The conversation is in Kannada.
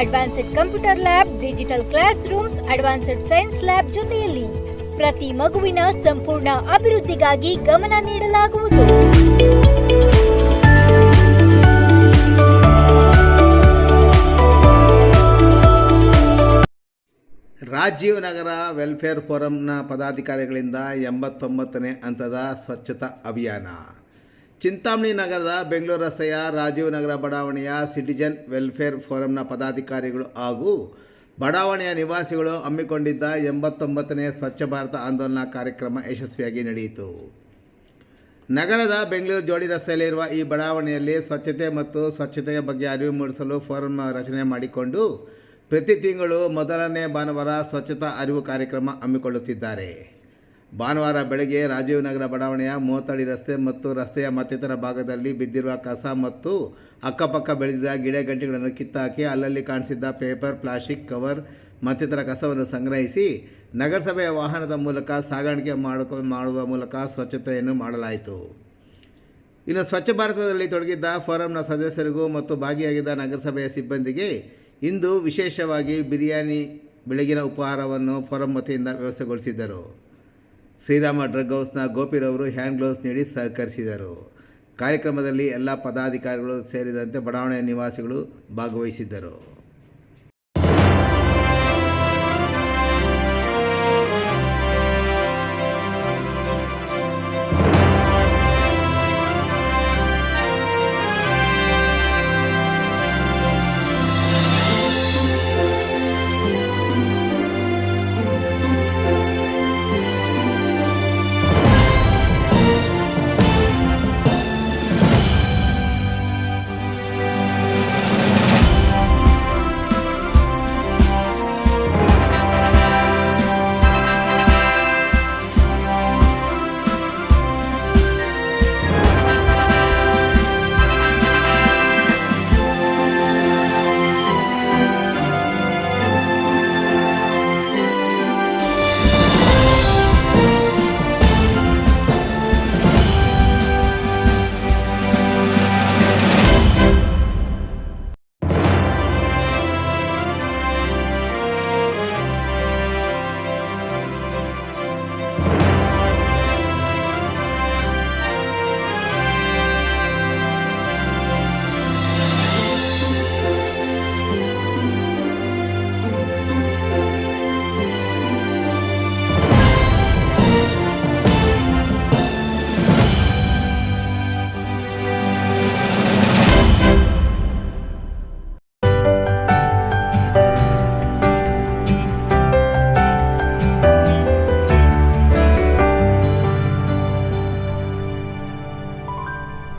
Advanced computer lab, digital classrooms advanced science lab ಜೊತೆಯಲ್ಲಿ ಪ್ರತಿ ಮಗುವಿನ ಸಂಪೂರ್ಣ ಅಭಿವೃದ್ಧಿಗಾಗಿ ಗಮನ ನೀಡಲಾಗುವುದು. ರಾಜೀವ್ ನಗರ ವೆಲ್ಫೇರ್ ಫೋರಂನ ಪದಾಧಿಕಾರಿಗಳಿಂದ ಎಂಬತ್ತೊಂಬತ್ತನೇ ಹಂತದ ಸ್ವಚ್ಛತಾ ಅಭಿಯಾನ. ಚಿಂತಾಮಣಿ ನಗರದ ಬೆಂಗಳೂರು ರಸ್ತೆಯ ರಾಜೀವ್ ನಗರ ಬಡಾವಣೆಯ ಸಿಟಿಜನ್ ವೆಲ್ಫೇರ್ ಫೋರಂನ ಪದಾಧಿಕಾರಿಗಳು ಹಾಗೂ ಬಡಾವಣೆಯ ನಿವಾಸಿಗಳು ಹಮ್ಮಿಕೊಂಡಿದ್ದ ಎಂಬತ್ತೊಂಬತ್ತನೇ ಸ್ವಚ್ಛ ಭಾರತ ಆಂದೋಲನ ಕಾರ್ಯಕ್ರಮ ಯಶಸ್ವಿಯಾಗಿ ನಡೆಯಿತು. ನಗರದ ಬೆಂಗಳೂರು ಜೋಡಿ ರಸ್ತೆಯಲ್ಲಿರುವ ಈ ಬಡಾವಣೆಯಲ್ಲಿ ಸ್ವಚ್ಛತೆ ಮತ್ತು ಸ್ವಚ್ಛತೆಯ ಬಗ್ಗೆ ಅರಿವು ಮೂಡಿಸಲು ಫೋರಂ ರಚನೆ ಮಾಡಿಕೊಂಡು ಪ್ರತಿ ತಿಂಗಳು ಮೊದಲನೇ ಭಾನುವಾರ ಸ್ವಚ್ಛತಾ ಅರಿವು ಕಾರ್ಯಕ್ರಮ ಹಮ್ಮಿಕೊಳ್ಳುತ್ತಿದ್ದಾರೆ. ಭಾನುವಾರ ಬೆಳಗ್ಗೆ ರಾಜೀವ್ ನಗರ ಬಡಾವಣೆಯ ಮೂವತ್ತಡಿ ರಸ್ತೆ ಮತ್ತು ರಸ್ತೆಯ ಮತ್ತಿತರ ಭಾಗದಲ್ಲಿ ಬಿದ್ದಿರುವ ಕಸ ಮತ್ತು ಅಕ್ಕಪಕ್ಕ ಬೆಳೆದಿದ್ದ ಗಿಡಗಂಟಿಗಳನ್ನು ಕಿತ್ತಾಕಿ ಅಲ್ಲಲ್ಲಿ ಕಾಣಿಸಿದ್ದ ಪೇಪರ್, ಪ್ಲಾಸ್ಟಿಕ್ ಕವರ್ ಮತ್ತಿತರ ಕಸವನ್ನು ಸಂಗ್ರಹಿಸಿ ನಗರಸಭೆಯ ವಾಹನದ ಮೂಲಕ ಸಾಗಾಣಿಕೆ ಮಾಡಿಕೊ, ಮಾಡುವ ಮೂಲಕ ಸ್ವಚ್ಛತೆಯನ್ನು ಮಾಡಲಾಯಿತು. ಇನ್ನು ಸ್ವಚ್ಛ ಭಾರತದಲ್ಲಿ ತೊಡಗಿದ್ದ ಫೋರಂನ ಸದಸ್ಯರಿಗೂ ಮತ್ತು ಭಾಗಿಯಾಗಿದ್ದ ನಗರಸಭೆಯ ಸಿಬ್ಬಂದಿಗೆ ಇಂದು ವಿಶೇಷವಾಗಿ ಬಿರಿಯಾನಿ, ಬೆಳಗಿನ ಉಪಹಾರವನ್ನು ಫೋರಂ ವತಿಯಿಂದ ವ್ಯವಸ್ಥೆಗೊಳಿಸಿದ್ದರು. ಶ್ರೀರಾಮ ಡ್ರಗ್ ಹೌಸ್ನ ಗೋಪಿರವರು ಹ್ಯಾಂಡ್ ಗ್ಲೌಸ್ ನೀಡಿ ಸಹಕರಿಸಿದರು. ಕಾರ್ಯಕ್ರಮದಲ್ಲಿ ಎಲ್ಲ ಪದಾಧಿಕಾರಿಗಳು ಸೇರಿದಂತೆ ಬಡಾವಣೆಯ ನಿವಾಸಿಗಳು ಭಾಗವಹಿಸಿದ್ದರು.